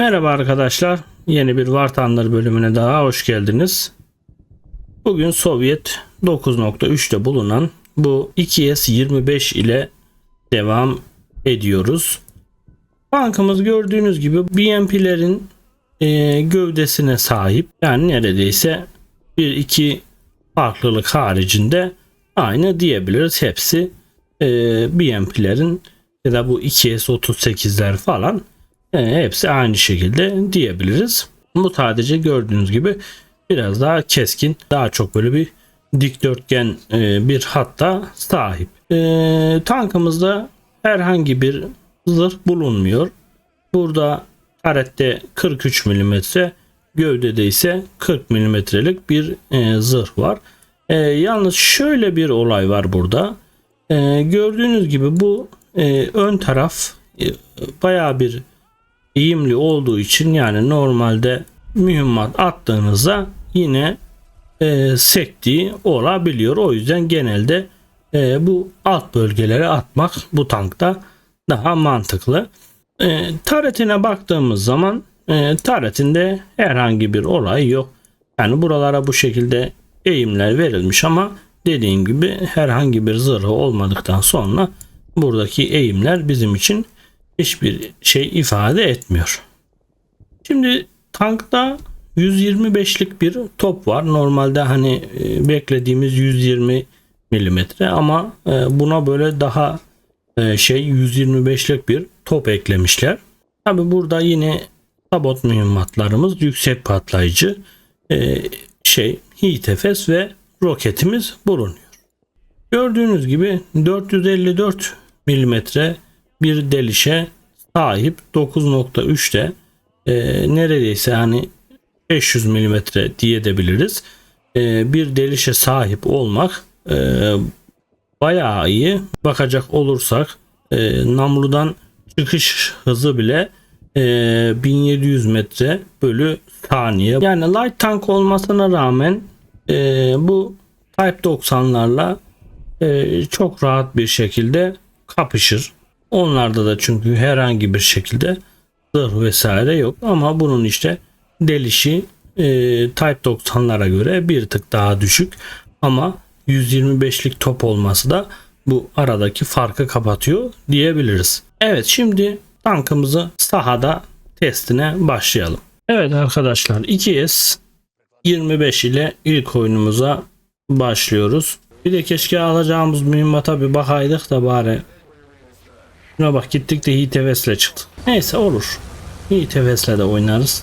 Merhaba arkadaşlar. Yeni bir War Thunder bölümüne daha hoş geldiniz. Bugün Sovyet 9.3'te bulunan bu 2S25 ile devam ediyoruz. Tankımız gördüğünüz gibi BMP'lerin e, gövdesine sahip. Yani neredeyse bir iki farklılık haricinde aynı diyebiliriz. Hepsi e, BMP'lerin ya da bu 2S38'ler falan e, hepsi aynı şekilde diyebiliriz. Bu sadece gördüğünüz gibi biraz daha keskin, daha çok böyle bir dikdörtgen e, bir hatta sahip. E, tankımızda herhangi bir zırh bulunmuyor. Burada tarette 43 mm, gövdede ise 40 mm'lik bir e, zırh var. E, yalnız şöyle bir olay var burada. E, gördüğünüz gibi bu e, ön taraf e, bayağı bir eğimli olduğu için yani normalde mühimmat attığınızda yine e, sektiği olabiliyor. O yüzden genelde e, bu alt bölgelere atmak bu tankta daha mantıklı. E, taretine baktığımız zaman e, taretinde herhangi bir olay yok. Yani buralara bu şekilde eğimler verilmiş ama dediğim gibi herhangi bir zırhı olmadıktan sonra buradaki eğimler bizim için hiçbir şey ifade etmiyor. Şimdi tankta 125'lik bir top var. Normalde hani e, beklediğimiz 120 milimetre ama e, buna böyle daha e, şey 125'lik bir top eklemişler. Tabi burada yine sabot mühimmatlarımız yüksek patlayıcı şey HİTFS ve roketimiz bulunuyor. Gördüğünüz gibi 454 milimetre bir delişe sahip 9.3'te e, neredeyse hani 500 milimetre diyebiliriz. E, bir delişe sahip olmak e, bayağı iyi. Bakacak olursak e, namludan çıkış hızı bile e, 1700 metre bölü saniye. Yani light tank olmasına rağmen e, bu Type 90'larla e, çok rahat bir şekilde kapışır. Onlarda da çünkü herhangi bir şekilde zırh vesaire yok ama bunun işte delişi e, Type 90'lara göre bir tık daha düşük ama 125'lik top olması da bu aradaki farkı kapatıyor diyebiliriz. Evet şimdi tankımızı sahada testine başlayalım. Evet arkadaşlar 2S 25 ile ilk oyunumuza başlıyoruz. Bir de keşke alacağımız mühimmata bir bakaydık da bari Şuna bak gittik de Yiğit Heves'le çıktı. Neyse olur. Yiğit Heves'le de oynarız.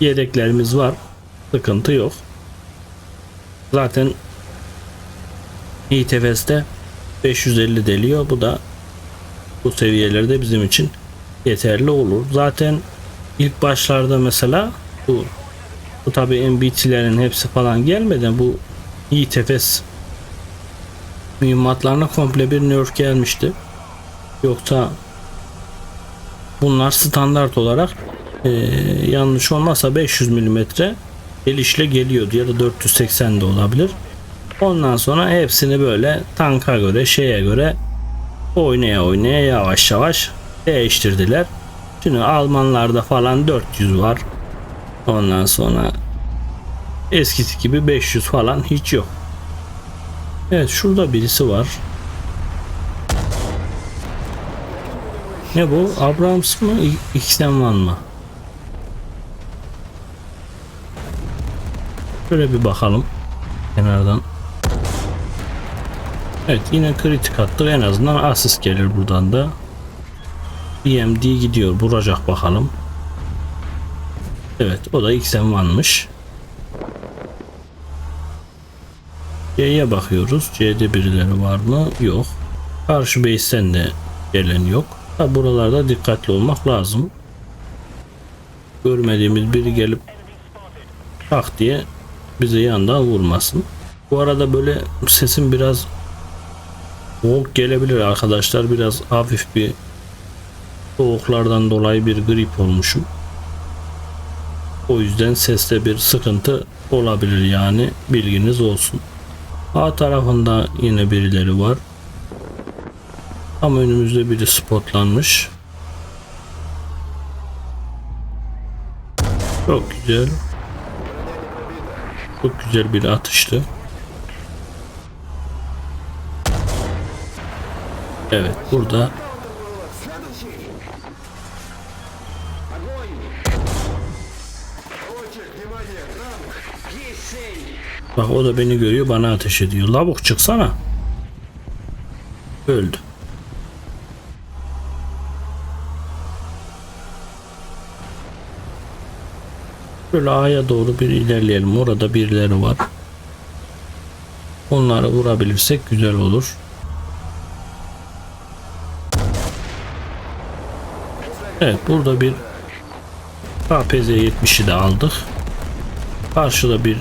Yedeklerimiz var. Sıkıntı yok. Zaten Yiğit Heves'te 550 deliyor. Bu da bu seviyelerde bizim için yeterli olur. Zaten ilk başlarda mesela bu bu tabi MBT'lerin hepsi falan gelmeden bu Yiğit Efes mühimmatlarına komple bir nerf gelmişti. Yoksa bunlar standart olarak e, yanlış olmazsa 500 mm gelişle geliyordu ya da 480 de olabilir. Ondan sonra hepsini böyle tanka göre şeye göre oynaya oynaya yavaş yavaş değiştirdiler. Şimdi Almanlarda falan 400 var. Ondan sonra eskisi gibi 500 falan hiç yok. Evet şurada birisi var. Ne bu? Abrams mı? X'den Van mı? Şöyle bir bakalım. Kenardan. Evet yine kritik attık. En azından asist gelir buradan da. BMD gidiyor. Vuracak bakalım. Evet o da XM Van'mış. C'ye bakıyoruz. C'de birileri var mı? Yok. Karşı base'den de gelen yok. Ha, buralarda dikkatli olmak lazım. Görmediğimiz biri gelip tak diye bize yandan vurmasın. Bu arada böyle sesim biraz soğuk gelebilir arkadaşlar. Biraz hafif bir soğuklardan dolayı bir grip olmuşum. O yüzden seste bir sıkıntı olabilir yani bilginiz olsun. A tarafında yine birileri var. Tam önümüzde biri spotlanmış. Çok güzel. Çok güzel bir atıştı. Evet burada Bak o da beni görüyor bana ateş ediyor. Lavuk çıksana. Öldü. Böyle A'ya doğru bir ilerleyelim. Orada birileri var. Onları vurabilirsek güzel olur. Evet burada bir KPZ 70'i de aldık. Karşıda bir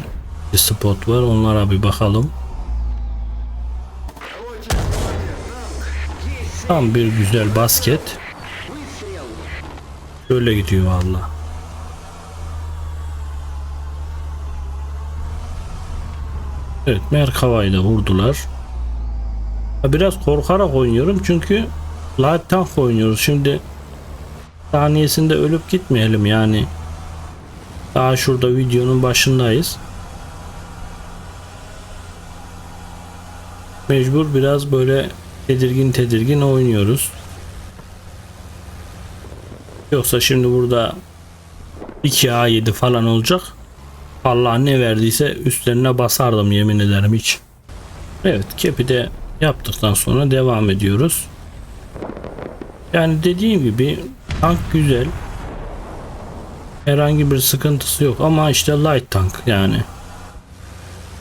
spot var. Onlara bir bakalım. Tam bir güzel basket. Böyle gidiyor valla. Evet Merkava'yı da vurdular. Biraz korkarak oynuyorum çünkü light tank oynuyoruz. Şimdi saniyesinde ölüp gitmeyelim yani. Daha şurada videonun başındayız. Mecbur biraz böyle tedirgin tedirgin oynuyoruz. Yoksa şimdi burada 2A7 falan olacak. Allah ne verdiyse üstlerine basardım yemin ederim hiç. Evet kepi de yaptıktan sonra devam ediyoruz. Yani dediğim gibi tank güzel. Herhangi bir sıkıntısı yok ama işte light tank yani.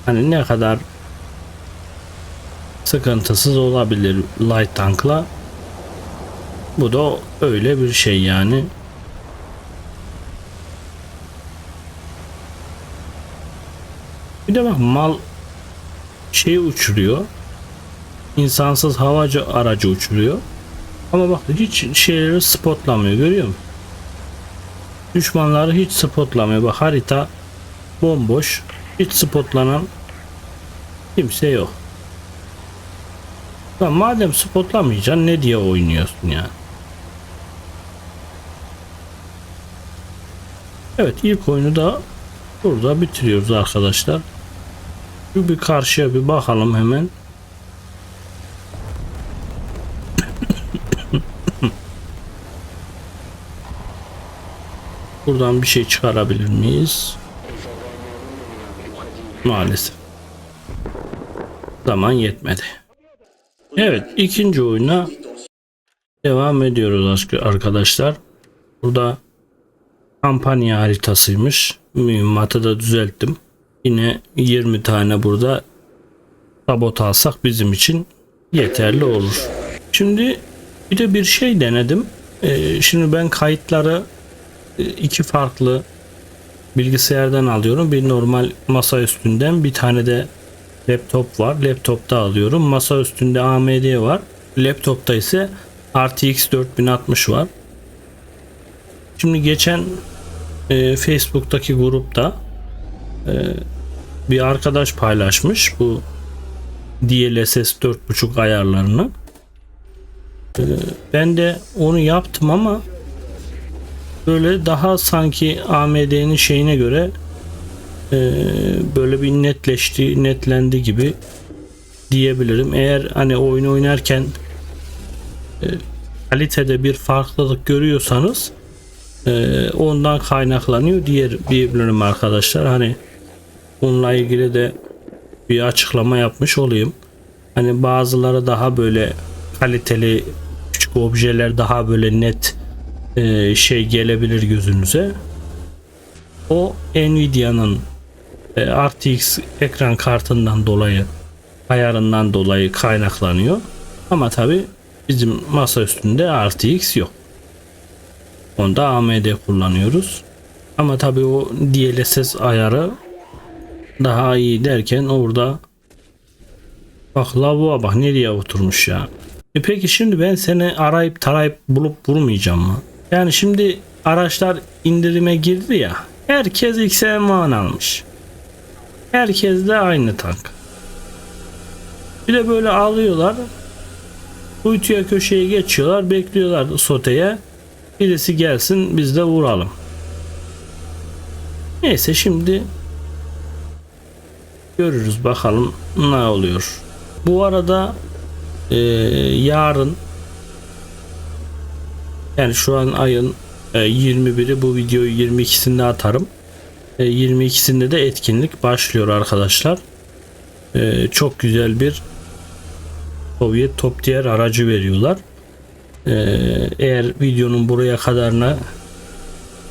Hani ne kadar sıkıntısız olabilir light tankla. Bu da öyle bir şey yani. Bir de bak mal şey uçuruyor. İnsansız havacı aracı uçuruyor. Ama bak hiç şeyleri spotlamıyor görüyor musun? Düşmanları hiç spotlamıyor. Bak harita bomboş. Hiç spotlanan kimse yok. Lan madem spotlamayacaksın ne diye oynuyorsun yani? Evet ilk oyunu da burada bitiriyoruz arkadaşlar. Şu bir karşıya bir bakalım hemen. Buradan bir şey çıkarabilir miyiz? Maalesef. Zaman yetmedi. Evet ikinci oyuna devam ediyoruz arkadaşlar. Burada kampanya haritasıymış. Mühimmatı da düzelttim. Yine 20 tane burada sabot alsak bizim için yeterli olur. Şimdi bir de bir şey denedim. Ee, şimdi ben kayıtları e, iki farklı bilgisayardan alıyorum. Bir normal masa üstünden bir tane de laptop var. Laptopta alıyorum. Masa üstünde AMD var. Laptopta ise RTX 4060 var. Şimdi geçen e, Facebook'taki grupta bir arkadaş paylaşmış bu DLSS 4.5 ayarlarını. E, ben de onu yaptım ama böyle daha sanki AMD'nin şeyine göre e, böyle bir netleşti, netlendi gibi diyebilirim. Eğer hani oyun oynarken e, kalitede bir farklılık görüyorsanız e, ondan kaynaklanıyor diğer diyebilirim arkadaşlar. Hani bununla ilgili de bir açıklama yapmış olayım. Hani bazıları daha böyle kaliteli küçük objeler daha böyle net e, şey gelebilir gözünüze. O Nvidia'nın e, RTX ekran kartından dolayı ayarından dolayı kaynaklanıyor. Ama tabi bizim masa üstünde RTX yok. Onda AMD kullanıyoruz. Ama tabi o DLSS ayarı daha iyi derken orada bak lavuğa bak nereye oturmuş ya. E peki şimdi ben seni arayıp tarayıp bulup vurmayacağım mı? Yani şimdi araçlar indirime girdi ya. Herkes XM almış. Herkes de aynı tank. Bir de böyle alıyorlar. Kuytuya köşeye geçiyorlar. Bekliyorlar soteye. Birisi gelsin biz de vuralım. Neyse şimdi görürüz bakalım ne oluyor. Bu arada e, yarın yani şu an ayın e, 21'i bu videoyu 22'sinde atarım. E, 22'sinde de etkinlik başlıyor arkadaşlar. E, çok güzel bir Sovyet top tier aracı veriyorlar. E, eğer videonun buraya kadarına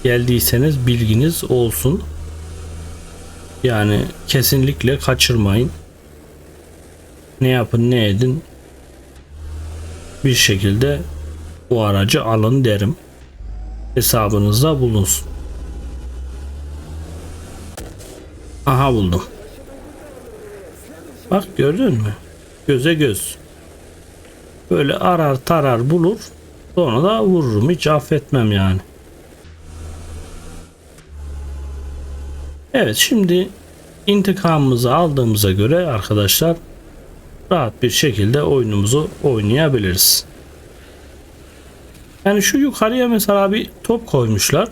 geldiyseniz bilginiz olsun. Yani kesinlikle kaçırmayın. Ne yapın ne edin bir şekilde bu aracı alın derim. Hesabınızda bulunsun. Aha buldum. Bak gördün mü? Göze göz. Böyle arar tarar bulur. Sonra da vururum. Hiç affetmem yani. Evet şimdi intikamımızı aldığımıza göre arkadaşlar rahat bir şekilde oyunumuzu oynayabiliriz. Yani şu yukarıya mesela bir top koymuşlar.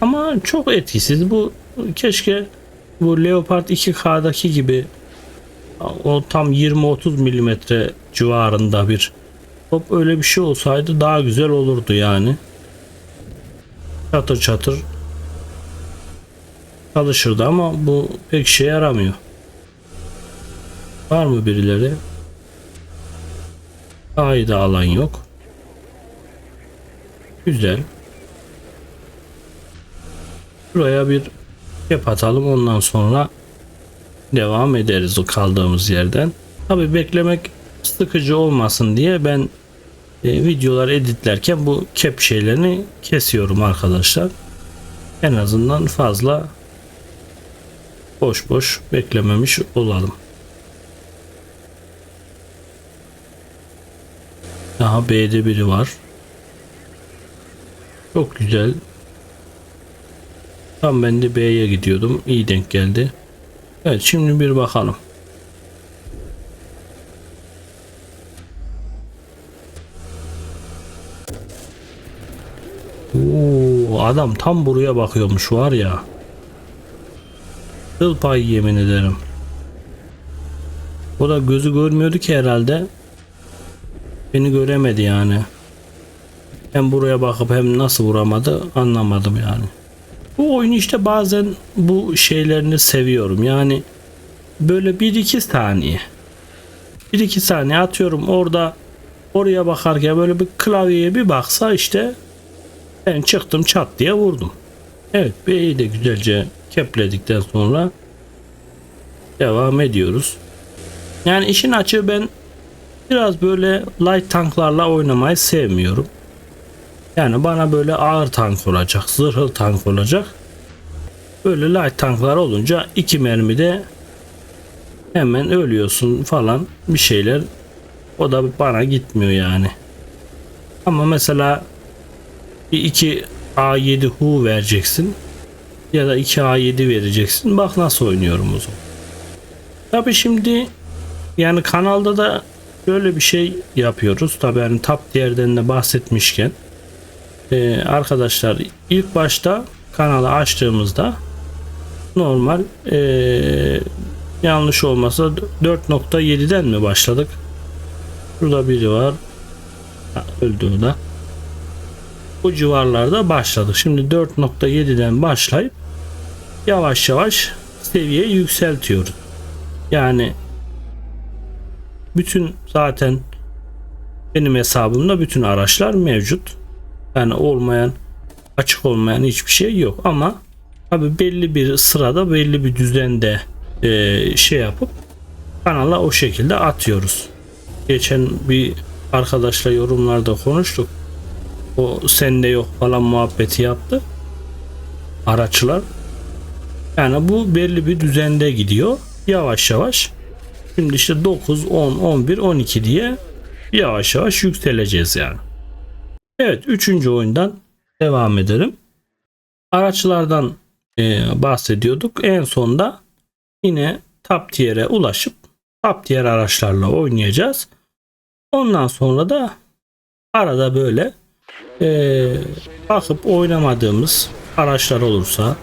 Ama çok etkisiz. Bu keşke bu Leopard 2K'daki gibi o tam 20-30 milimetre civarında bir top öyle bir şey olsaydı daha güzel olurdu yani. Çatır çatır çalışırdı ama bu pek işe yaramıyor. Var mı birileri? Kayda alan yok. Güzel. Buraya bir kep atalım ondan sonra devam ederiz o kaldığımız yerden. Tabi beklemek sıkıcı olmasın diye ben e, videolar editlerken bu kep şeylerini kesiyorum arkadaşlar. En azından fazla boş boş beklememiş olalım. Daha B'de biri var. Çok güzel. Tam ben de B'ye gidiyordum. İyi denk geldi. Evet şimdi bir bakalım. Oo, adam tam buraya bakıyormuş var ya. Kıl payı yemin ederim. O da gözü görmüyordu ki herhalde. Beni göremedi yani. Hem buraya bakıp hem nasıl vuramadı anlamadım yani. Bu oyunu işte bazen bu şeylerini seviyorum. Yani böyle 1-2 saniye 1-2 saniye atıyorum orada oraya bakarken böyle bir klavyeye bir baksa işte ben çıktım çat diye vurdum. Evet B'yi de güzelce kepledikten sonra devam ediyoruz. Yani işin açığı ben biraz böyle light tanklarla oynamayı sevmiyorum. Yani bana böyle ağır tank olacak, zırhlı tank olacak. Böyle light tanklar olunca iki mermide hemen ölüyorsun falan bir şeyler. O da bana gitmiyor yani. Ama mesela bir 2 A7 Hu vereceksin ya da 2 A7 vereceksin. Bak nasıl oynuyorum o zaman. Tabi şimdi yani kanalda da böyle bir şey yapıyoruz. Tabi yani top yerden de bahsetmişken ee, arkadaşlar ilk başta kanalı açtığımızda normal ee, yanlış olmasa 4.7'den mi başladık? Burada biri var. Ha, öldü o da. Bu civarlarda başladık. Şimdi 4.7'den başlayıp yavaş yavaş seviye yükseltiyoruz. Yani bütün zaten benim hesabımda bütün araçlar mevcut. Yani olmayan açık olmayan hiçbir şey yok ama tabi belli bir sırada belli bir düzende e, şey yapıp kanala o şekilde atıyoruz. Geçen bir arkadaşla yorumlarda konuştuk. O sende yok falan muhabbeti yaptı. Araçlar. Yani bu belli bir düzende gidiyor. Yavaş yavaş. Şimdi işte 9, 10, 11, 12 diye yavaş yavaş yükseleceğiz yani. Evet üçüncü oyundan devam edelim. Araçlardan e, bahsediyorduk. En sonda yine top tier'e ulaşıp top tier araçlarla oynayacağız. Ondan sonra da arada böyle e, bakıp oynamadığımız araçlar olursa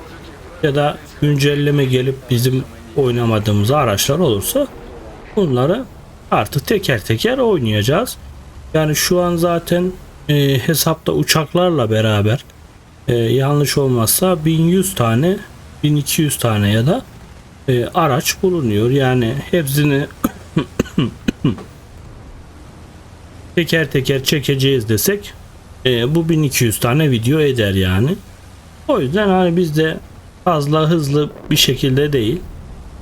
ya da güncelleme gelip bizim oynamadığımız araçlar olursa bunları artık teker teker oynayacağız. Yani şu an zaten e, hesapta uçaklarla beraber e, yanlış olmazsa 1100 tane 1200 tane ya da e, araç bulunuyor. Yani hepsini teker teker çekeceğiz desek e, bu 1200 tane video eder yani. O yüzden hani biz de fazla hızlı bir şekilde değil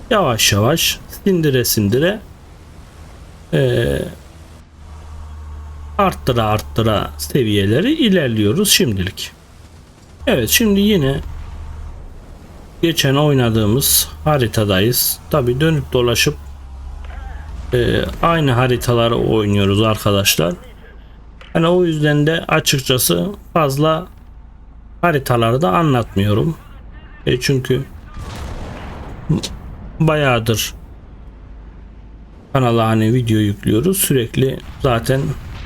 yavaş yavaş sindire sindire e, arttıra arttıra seviyeleri ilerliyoruz şimdilik. Evet şimdi yine geçen oynadığımız haritadayız. Tabi dönüp dolaşıp e, aynı haritaları oynuyoruz arkadaşlar. Hani o yüzden de açıkçası fazla haritaları da anlatmıyorum. E çünkü bayağıdır kanala hani video yüklüyoruz. Sürekli zaten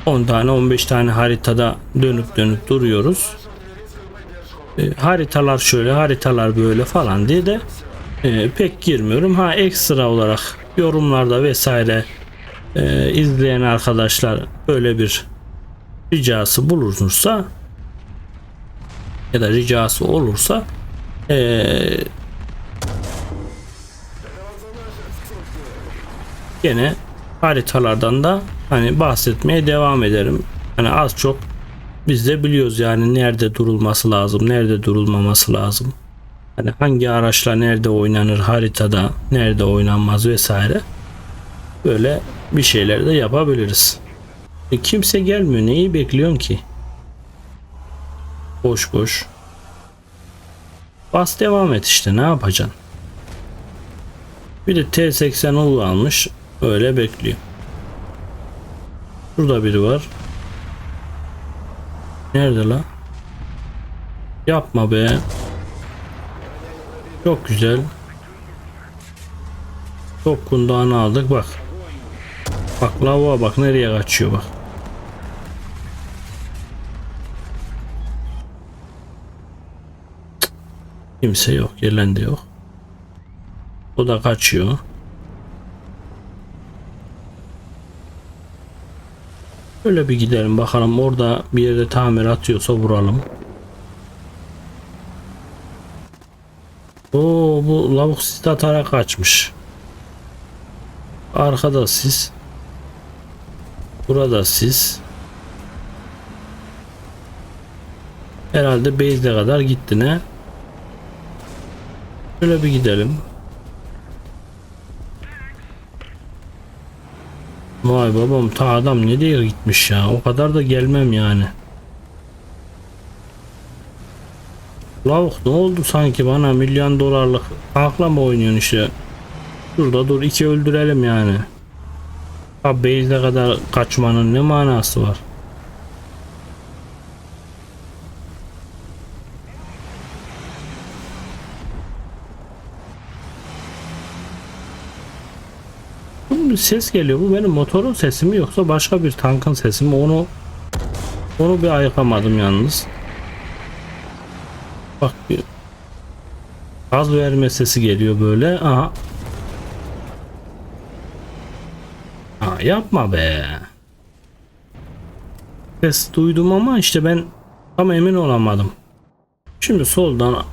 10 tane 15 tane haritada dönüp dönüp duruyoruz. E, haritalar şöyle haritalar böyle falan diye de e, pek girmiyorum. Ha ekstra olarak yorumlarda vesaire e, izleyen arkadaşlar böyle bir ricası bulunursa ya da ricası olursa e, gene haritalardan da hani bahsetmeye devam ederim. Hani az çok biz de biliyoruz yani nerede durulması lazım, nerede durulmaması lazım. Hani hangi araçla nerede oynanır haritada, nerede oynanmaz vesaire. Böyle bir şeyler de yapabiliriz. E kimse gelmiyor. Neyi bekliyorsun ki? Boş boş. Bas devam et işte ne yapacaksın? Bir de T80 almış. Öyle bekliyor. Burada biri var. Nerede la? Yapma be. Çok güzel. Çok kundağını aldık bak. Bak lavuğa bak nereye kaçıyor bak. Kimse yok. Gelen de yok. O da kaçıyor. Öyle bir gidelim bakalım orada bir yerde tamir atıyorsa vuralım. Oo bu lavuk sis atarak kaçmış. Arkada sis. Burada sis. Herhalde base'e kadar gitti ne? Şöyle bir gidelim. Vay babam ta adam ne diye gitmiş ya. O kadar da gelmem yani. Lavuk ne oldu sanki bana milyon dolarlık tankla mı oynuyorsun işte. Şurada dur iki öldürelim yani. Ha base'e kadar kaçmanın ne manası var? Bir ses geliyor. Bu benim motorun sesi mi yoksa başka bir tankın sesi mi? Onu onu bir ayıkamadım yalnız. Bak bir gaz verme sesi geliyor böyle. Aha. Aa, yapma be. Ses duydum ama işte ben tam emin olamadım. Şimdi soldan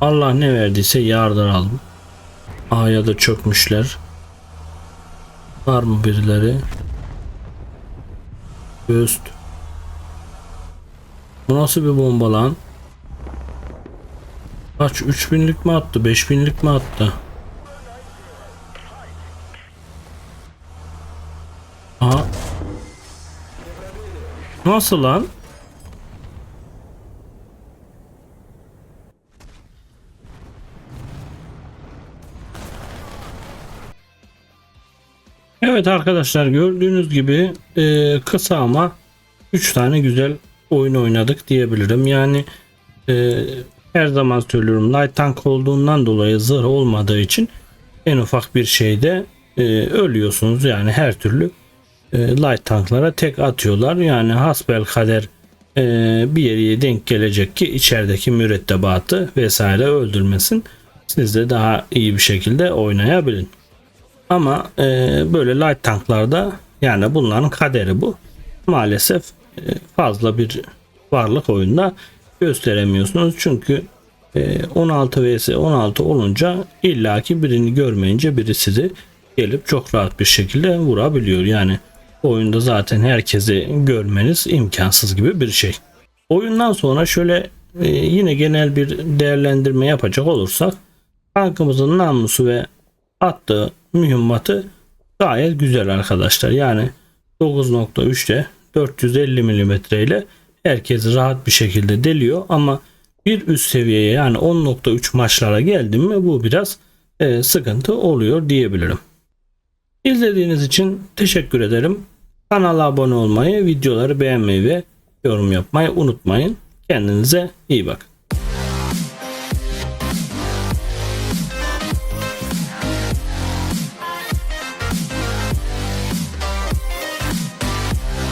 Allah ne verdiyse yardıralım. A'ya da çökmüşler. Var mı birileri? Göst. Bu nasıl bir bomba lan? Kaç 3000'lik mi attı? 5000'lik mi attı? Aha. Nasıl lan? Evet arkadaşlar gördüğünüz gibi e, kısa ama 3 tane güzel oyun oynadık diyebilirim. Yani e, her zaman söylüyorum light tank olduğundan dolayı zırh olmadığı için en ufak bir şeyde e, ölüyorsunuz. Yani her türlü e, light tanklara tek atıyorlar. Yani hasbel kader e, bir yere denk gelecek ki içerideki mürettebatı vesaire öldürmesin. Siz de daha iyi bir şekilde oynayabilin. Ama e, böyle light tanklarda yani bunların kaderi bu. Maalesef e, fazla bir varlık oyunda gösteremiyorsunuz. Çünkü e, 16 vs 16 olunca illaki birini görmeyince biri sizi gelip çok rahat bir şekilde vurabiliyor. Yani oyunda zaten herkesi görmeniz imkansız gibi bir şey. Oyundan sonra şöyle e, yine genel bir değerlendirme yapacak olursak tankımızın namlusu ve attığı mühimmatı gayet güzel arkadaşlar. Yani 9.3'te 450 mm ile herkes rahat bir şekilde deliyor ama bir üst seviyeye yani 10.3 maçlara geldim mi bu biraz e, sıkıntı oluyor diyebilirim. İzlediğiniz için teşekkür ederim. Kanala abone olmayı, videoları beğenmeyi ve yorum yapmayı unutmayın. Kendinize iyi bakın.